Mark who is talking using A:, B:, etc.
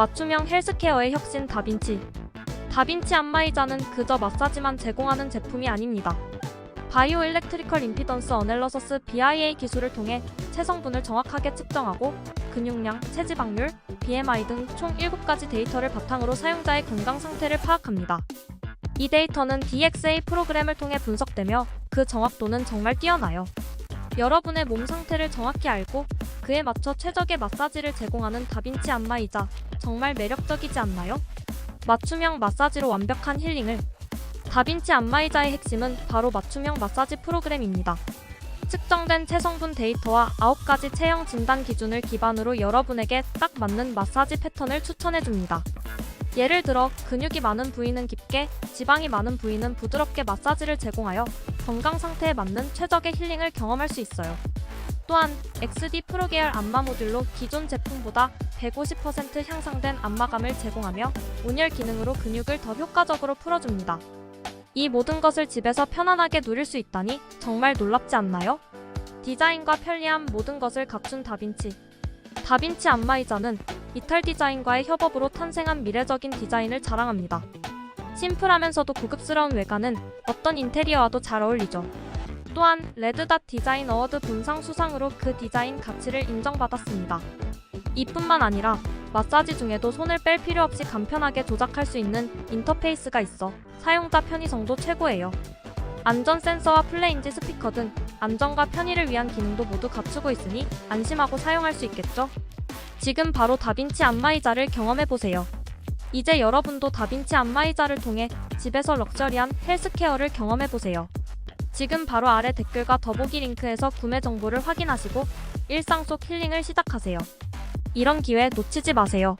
A: 맞춤형 헬스케어의 혁신 다빈치. 다빈치 안마의자는 그저 마사지만 제공하는 제품이 아닙니다. 바이오 일렉트리컬 임피던스 어넬러서스 BIA 기술을 통해 체성분을 정확하게 측정하고 근육량, 체지방률, BMI 등 총 7가지 데이터를 바탕으로 사용자의 건강 상태를 파악합니다. 이 데이터는 DXA 프로그램을 통해 분석되며 그 정확도는 정말 뛰어나요. 여러분의 몸 상태를 정확히 알고 그에 맞춰 최적의 마사지를 제공하는 다빈치 안마의자 정말 매력적이지 않나요? 맞춤형 마사지로 완벽한 힐링을 다빈치 안마의자의 핵심은 바로 맞춤형 마사지 프로그램입니다. 측정된 체성분 데이터와 9가지 체형 진단 기준을 기반으로 여러분에게 딱 맞는 마사지 패턴을 추천해줍니다. 예를 들어 근육이 많은 부위는 깊게, 지방이 많은 부위는 부드럽게 마사지를 제공하여 건강 상태에 맞는 최적의 힐링을 경험할 수 있어요. 또한 XD 프로 계열 안마 모듈로 기존 제품보다 150% 향상된 안마감을 제공하며 온열 기능으로 근육을 더 효과적으로 풀어줍니다. 이 모든 것을 집에서 편안하게 누릴 수 있다니 정말 놀랍지 않나요? 디자인과 편리함 모든 것을 갖춘 다빈치. 다빈치 안마의자는 이탈 디자인과의 협업으로 탄생한 미래적인 디자인을 자랑합니다. 심플하면서도 고급스러운 외관은 어떤 인테리어와도 잘 어울리죠. 또한 레드닷 디자인 어워드 본상 수상으로 그 디자인 가치를 인정받았습니다. 이뿐만 아니라 마사지 중에도 손을 뺄 필요 없이 간편하게 조작할 수 있는 인터페이스가 있어 사용자 편의성도 최고예요. 안전 센서와 플레인지 스피커 등 안전과 편의를 위한 기능도 모두 갖추고 있으니 안심하고 사용할 수 있겠죠? 지금 바로 다빈치 안마의자를 경험해보세요. 이제 여러분도 다빈치 안마의자를 통해 집에서 럭셔리한 헬스케어를 경험해보세요. 지금 바로 아래 댓글과 더보기 링크에서 구매 정보를 확인하시고 일상 속 힐링을 시작하세요. 이런 기회 놓치지 마세요.